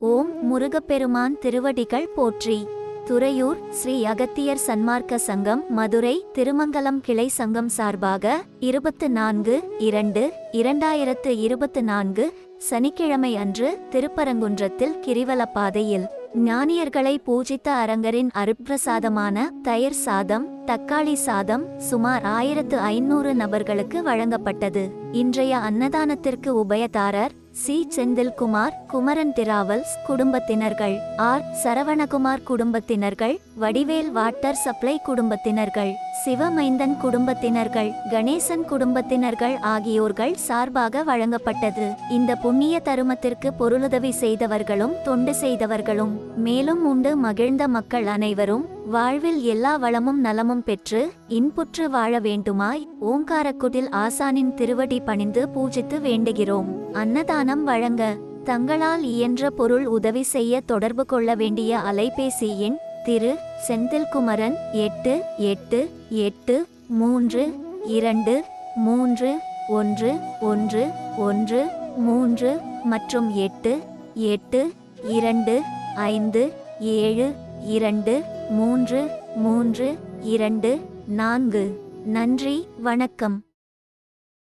ஓம் முருகப்பெருமான் திருவடிகள் போற்றி. துறையூர் ஸ்ரீ அகத்தியர் சன்மார்க்க சங்கம் மதுரை திருமங்கலம் கிளை சங்கம் சார்பாக இருபத்து நான்கு இரண்டு இரண்டாயிரத்து இருபத்து நான்கு சனிக்கிழமை அன்று திருப்பரங்குன்றத்தில் கிரிவலப்பாதையில் ஞானியர்களை பூஜித்த அரங்கரின் அருப்பிரசாதமான தயிர் சாதம் தக்காளி சாதம் சுமார் ஆயிரத்து ஐநூறு நபர்களுக்கு வழங்கப்பட்டது. இன்றைய அன்னதானத்திற்கு உபயதாரர் சி. செந்தில்குமார் குமரன் திராவல்ஸ் குடும்பத்தினர்கள். ஆர். சரவணகுமார் குடும்பத்தினர்கள் வடிவேல் வாட்டர் சப்ளை குடும்பத்தினர்கள் சிவமைந்தன் குடும்பத்தினர்கள் கணேசன் குடும்பத்தினர்கள் ஆகியோர்கள் சார்பாக வழங்கப்பட்டது. இந்த புண்ணிய தருமத்திற்கு பொருளுதவி செய்தவர்களும் தொண்டு செய்தவர்களும் மேலும் உண்டு மகிழ்ந்த மக்கள் அனைவரும் வாழ்வில் எல்லா வளமும் நலமும் பெற்று இன்புற்று வாழ வேண்டுமாய் ஓங்காரக்குடில் ஆசானின் திருவடி பணிந்து பூஜித்து வேண்டுகிறோம். அன்னதானம் வழங்க தங்களால் இயன்ற பொருள் உதவி செய்ய தொடர்பு கொள்ள வேண்டிய அலைபேசி எண் திரு செந்தில்குமரன் எட்டு எட்டு எட்டு மூன்று இரண்டு மூன்று ஒன்று ஒன்று ஒன்று மூன்று மற்றும் எட்டு எட்டு இரண்டு ஐந்து ஏழு இரண்டு மூன்று மூன்று இரண்டு நான்கு. நன்றி வணக்கம்.